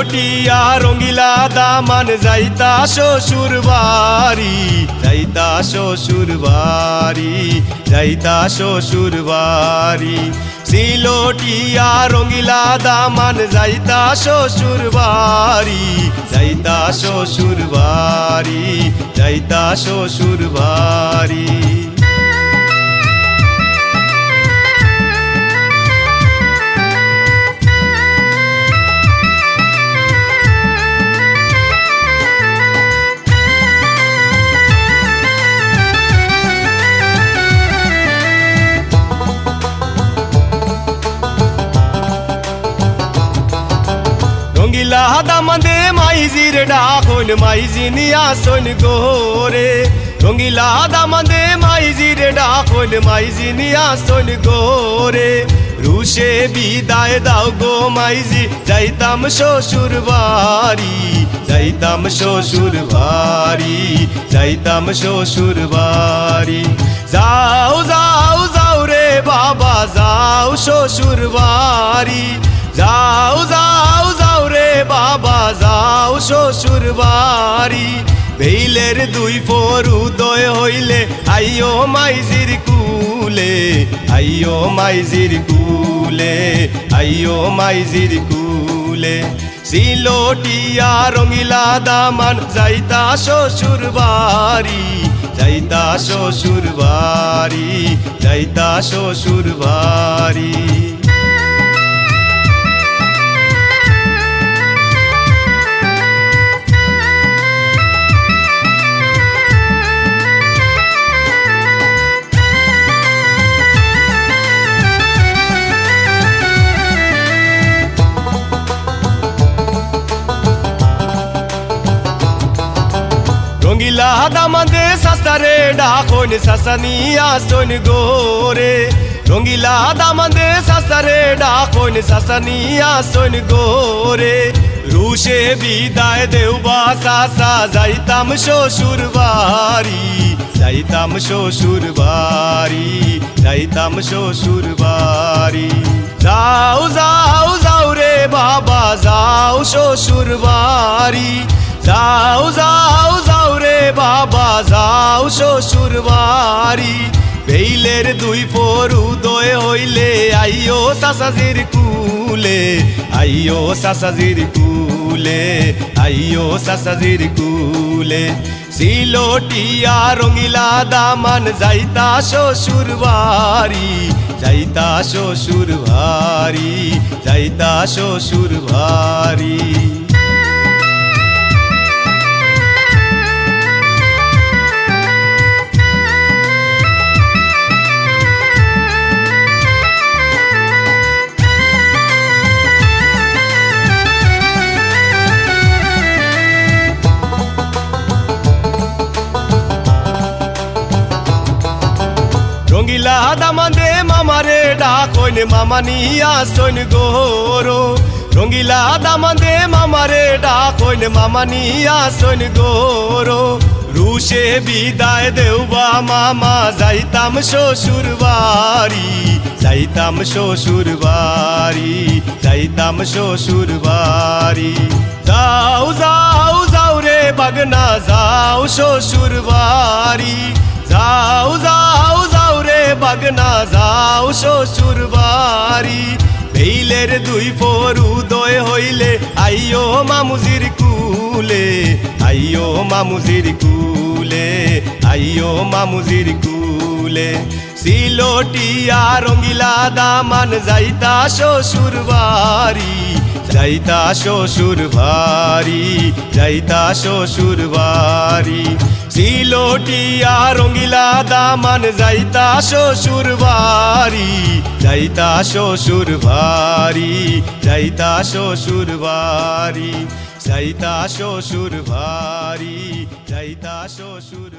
সিলোটিয়া রঙ্গিলা দামান যাইতা শ্বশুর বাড়ি, যাইতা শ্বশুর বাড়ি, যাইতা শ্বশুর বাড়ি। সিলোটিয়া রঙ্গিলা দামান যাইতা শ্বশুর বাড়ি, যাইতা শ্বশুর বাড়ি, যাইতা শ্বশুর বাড়ি। রঙ্গিলা দামাদে মাইজির ডাকন মাইজি নিয়াসন গোরে। রঙ্গিলা দামাদে মাইজির ডাকন মাইজি নিয়াসন গোরে। রুশে বিদায় দাও গো মাইজি, যাইতাম শ্বশুর বাড়ি, যাইতাম শ্বশুর বাড়ি, যাইতাম শ্বশুর বাড়ি। যাও যাও যাও রে বাবা, যাও শ্বশুর বাড়ি। যাও যাও শ্বশুর বাড়ি। বেইলের দুই ফোর উদয় হইলে আইও মাইজির কুলে আইও মাইজির কুলে আইও মাইজির কুলে। সিলোটিয়া রঙিলা দামান, যাইতা শ্বশুর বাড়ি, যাইতা শ্বশুর বাড়ি, যাইতা শ্বশুর বাড়ি। দামাদে সাসারে, ডাকন সাসানিয়া সোন গোরে। রঙ্গিলা দামাদে সাসারে, ডাকন সাসানিয়া সোন গোরে। রুশে বিদায় দেওবা সাসা, যাইতাম শ্বশুর বাড়ি। যাইতাম শ্বশুর বাড়ি, যাইতাম শ্বশুর বাড়ি। যাও যাও যাও রে বাবা, যাও শ্বশুর বাড়ি। যাও যাও যাও শ্বশুর বাড়ি। বেইলের দুই পর উদয় হইলে আইও সাসাজির কুলে আইও সাসাজির কুলে আইও সাসাজির কুলে। সিলোটিয়া রঙিলা দামান যাইতা শ্বশুর বাড়ি, যাইতা শ্বশুর বাড়ি, যাইতা শ্বশুর বাড়ি। ডাকইন মামা নিয়া সইন গোরো রঙ্গিলা দামাদে মামারে ডাকইন মামা নিয়া সইন গোরো রুশে বিদায় দেওবা মামা, যাইতাম শ্বশুর বাড়ি, যাইতাম শ্বশুর বাড়ি, যাইতাম শ্বশুর বাড়ি। যাও যাও যাও রে বাগনা, যাও শ্বশুর বাড়ি। শ্বশুর বাড়ি। বেইলের দুই ফোর উদয় হইলে আইও মামুজির কুলে আইও মামুজির কুলে আইও মামুজির কুলে। সিলোটিয়া রঙ্গিলা দামান, যাইতা শ্বশুর বাড়ি, যাইতা শ্বশুর বাড়ি, যাইতা শ্বশুর বাড়ি। সিলোটিয়া রঙ্গিলা দামান, যাইতা শ্বশুর বাড়ি, যাইতা শ্বশুর বাড়ি, যাইতা শ্বশুর বাড়ি, যাইতা শ্বশুর বাড়ি, যাইতা শ্বশুর